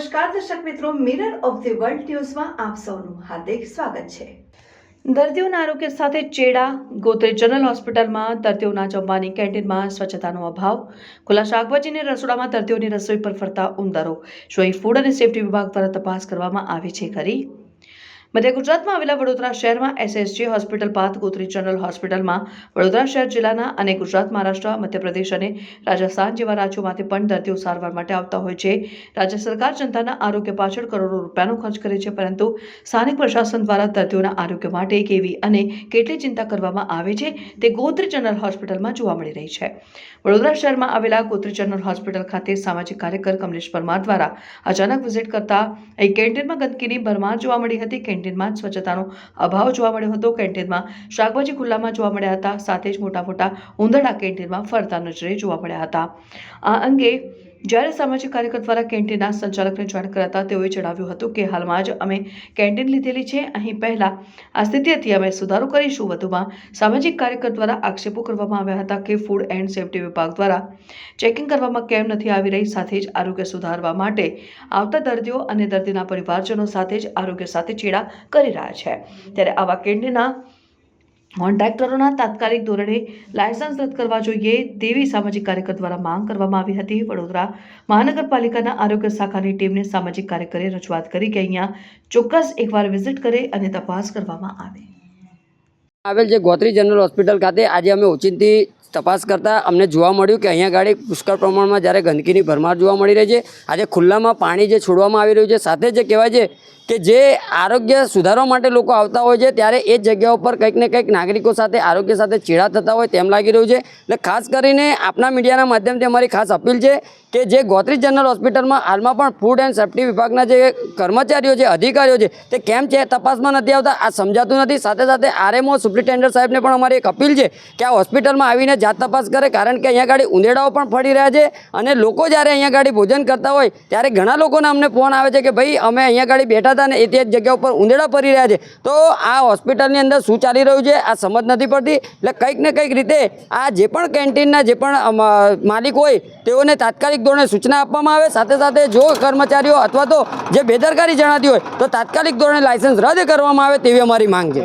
નમસ્કાર, દર્શક મિત્રો મિરર ઓફ ધી વર્લ્ડ ન્યૂઝમાં આપ સૌનું હાર્દિક સ્વાગત છે. દર્દીઓના આરોગ્ય સાથે ચેડા, ગોત્રી જનરલ હોસ્પિટલમાં દર્દીઓના જમવાની કેન્ટીનમાં સ્વચ્છતાનો અભાવ, ખુલ્લા શાકભાજીની રસોડામાં દર્દીઓની રસોઈ પર ફરતા ઉંદરો, શું ફૂડ અને સેફ્ટી વિભાગ દ્વારા તપાસ કરવામાં આવી છે ખરી? મધ્ય ગુજરાતમાં આવેલા વડોદરા શહેરમાં એસએસજી હોસ્પિટલ પાથ ગોત્રી જનરલ હોસ્પિટલમાં વડોદરા શહેર જિલ્લાના અને ગુજરાત, મહારાષ્ટ્ર, મધ્યપ્રદેશ અને રાજસ્થાન જેવા રાજ્યોમાંથી પણ દર્દીઓ સારવાર માટે આવતા હોય છે. રાજ્ય સરકાર જનતાના આરોગ્ય પાછળ કરોડો રૂપિયાનો ખર્ચ કરે છે, પરંતુ સ્થાનિક પ્રશાસન દ્વારા દર્દીઓના આરોગ્ય માટે કેવી અને કેટલી ચિંતા કરવામાં આવે છે તે ગોત્રી જનરલ હોસ્પિટલમાં જોવા મળી રહી છે. વડોદરા શહેરમાં આવેલા ગોત્રી જનરલ હોસ્પિટલ ખાતે સામાજિક કાર્યકર કમલેશ પરમાર દ્વારા અચાનક વિઝિટ કરતા એક કેન્ટીનમાં ગંદકીની ભરમાર જોવા મળી હતી. કેન્ટીનમાં સ્વચ્છતાનો અભાવ જોવા મળ્યો હતો. કેન્ટીનમાં શાકભાજી ખુલ્લામાં જોવા મળ્યા હતા. સાથે જ મોટા મોટા ઉંદરડા કેન્ટીનમાં ફરતા નજરે જોવા મળ્યા હતા. આ અંગે જ્યારે સામાજિક કાર્યકર દ્વારા કેન્ટીનના સંચાલકને જાણ કરાતા તેઓએ જણાવ્યું હતું કે હાલમાં જ અમે કેન્ટીન લીધેલી છે. અહીં પહેલાં આ સ્થિતિ હતી અમે સુધારો કરીશું. વધુમાં સામાજિક કાર્યકર દ્વારા આક્ષેપો કરવામાં આવ્યા હતા કે ફૂડ એન્ડ સેફ્ટી વિભાગ દ્વારા ચેકિંગ કરવામાં કેમ નથી આવી રહી, સાથે જ આરોગ્ય સુધારવા માટે આવતા દર્દીઓ અને દર્દીના પરિવારજનો સાથે જ આરોગ્ય સાથે ચેડા કરી રહ્યા છે. ત્યારે આવા કેન્ટીનના કોન્ટ્રાક્ટરોના તાત્કાલિક ધોરણે લાયસન્સ રદ કરવા જોઈએ તેવી સામાજિક કાર્યકર દ્વારા માંગ કરવામાં આવી હતી. વડોદરા મહાનગરપાલિકાના આરોગ્ય શાખાની ટીમને સામાજિક કાર્યકરે રજૂઆત કરી કે અહીંયા ચોક્કસ એકવાર વિઝિટ કરે અને તપાસ કરવામાં આવે. આવેલ જે ગોત્રી જનરલ હોસ્પિટલ ખાતે આજે અમે ઓચિંતી તપાસ કરતા અમને જોવા મળ્યું કે અહીંયા ગાડી પુષ્કળ પ્રમાણમાં જ્યારે ગંદકીની ભરમાર જોવા મળી રહી છે. આજે ખુલ્લામાં પાણી જે છોડવામાં આવી રહ્યું છે, સાથે જે કહેવાય છે કે જે આરોગ્ય સુધારવા માટે લોકો આવતા હોય છે, ત્યારે એ જગ્યા ઉપર કંઈક ને કંઈક નાગરિકો સાથે, આરોગ્ય સાથે ચેડા થતા હોય તેમ લાગી રહ્યું છે. એટલે ખાસ કરીને આપના મીડિયાના માધ્યમથી અમારી ખાસ અપીલ છે કે જે ગોત્રી જનરલ હોસ્પિટલમાં હાલમાં પણ ફૂડ એન્ડ સેફ્ટી વિભાગના જે કર્મચારીઓ છે, અધિકારીઓ છે, તે કેમ છે તપાસમાં નથી આવતા, આ સમજાતું નથી. સાથે સાથે આરએમઓ સુપ્રિન્ટેન્ડન્ટ સાહેબને પણ અમારી એક અપીલ છે કે આ હોસ્પિટલમાં આવીને જાત તપાસ કરે, કારણ કે અહીંયા ગાડી ઉંદેડાઓ પણ ફરી રહ્યા છે અને લોકો જ્યારે અહીંયા ગાડી ભોજન કરતા હોય, ત્યારે ઘણા લોકોને અમને ફોન આવે છે કે ભાઈ, અમે અહીંયા ગાડી બેઠા હતા અને એ તે જગ્યા ઉપર ઉંદેડા ફરી રહ્યા છે. તો આ હોસ્પિટલની અંદર શું ચાલી રહ્યું છે? આ સમજ નથી પડતી. એટલે કંઈક ને કંઈક રીતે આ જે પણ કેન્ટીનના જે પણ માલિક હોય તેઓને તાત્કાલિક ધોરણે સૂચના આપવામાં આવે સાથે સાથે જો કર્મચારીઓ અથવા તો જે બેદરકારી જણાતી હોય તો તાત્કાલિક ધોરણે લાયસન્સ રદ કરવામાં આવે તેવી અમારી માંગ છે.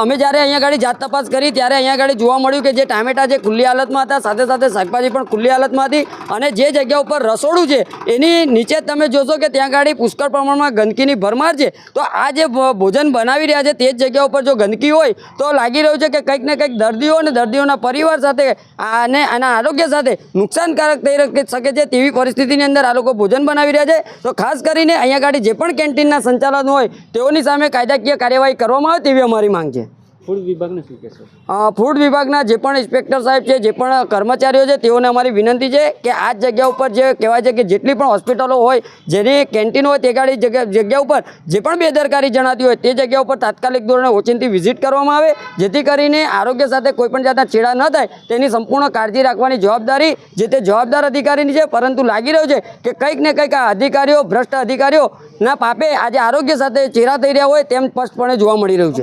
અમે જ્યારે અહીંયા ગાડી જાત તપાસ કરી ત્યારે અહીંયા ગાડી જોવા મળ્યું કે જે ટામેટા જે ખુલ્લી હાલતમાં હતા સાથે સાથે શાકભાજી પણ ખુલ્લી હાલતમાં હતી અને જે જગ્યા ઉપર રસોડું છે એની નીચે તમે જોશો કે ત્યાં ગાડી પુષ્કળ પ્રમાણમાં ગંદકીની ભરમાર છે. તો આ જે ભોજન બનાવી રહ્યા છે તે જ જગ્યા ઉપર જો ગંદકી હોય તો લાગી રહ્યું છે કે કંઈક ને કંઈક દર્દીઓ અને દર્દીઓના પરિવાર સાથે આને આના આરોગ્ય સાથે નુકસાનકારક થઈ શકે છે તેવી પરિસ્થિતિની અંદર આ લોકો ભોજન બનાવી રહ્યા છે. તો ખાસ કરીને અહીંયા ગાડી જે પણ કેન્ટીનના સંચાલન હોય તેઓની સામે કાયદાકીય કાર્યવાહી કરવામાં આવે તેવી અમારી માંગ છે. ફૂડ વિભાગને જે પણ ઇન્સ્પેક્ટર સાહેબ છે, જે પણ કર્મચારીઓ છે, તેઓને અમારી વિનંતી છે કે આ જગ્યા ઉપર જે કહેવાય છે કે જેટલી પણ હોસ્પિટલો હોય, જેની કેન્ટીન હોય તે ગાડી જગ્યા ઉપર જે પણ બેદરકારી જણાતી હોય તે જગ્યા ઉપર તાત્કાલિક ધોરણે ઓચિંતી વિઝિટ કરવામાં આવે, જેથી કરીને આરોગ્ય સાથે કોઈપણ જાતના છેડા ન થાય, તેની સંપૂર્ણ કાળજી રાખવાની જવાબદારી જે તે જવાબદાર અધિકારીની છે, પરંતુ લાગી રહ્યું છે કે કંઈક ને કંઈક આ અધિકારીઓ, ભ્રષ્ટ અધિકારીઓના પાપે આજે આરોગ્ય સાથે ચેરા થઈ રહ્યા હોય તેમ સ્પષ્ટપણે જોવા મળી રહ્યું છે.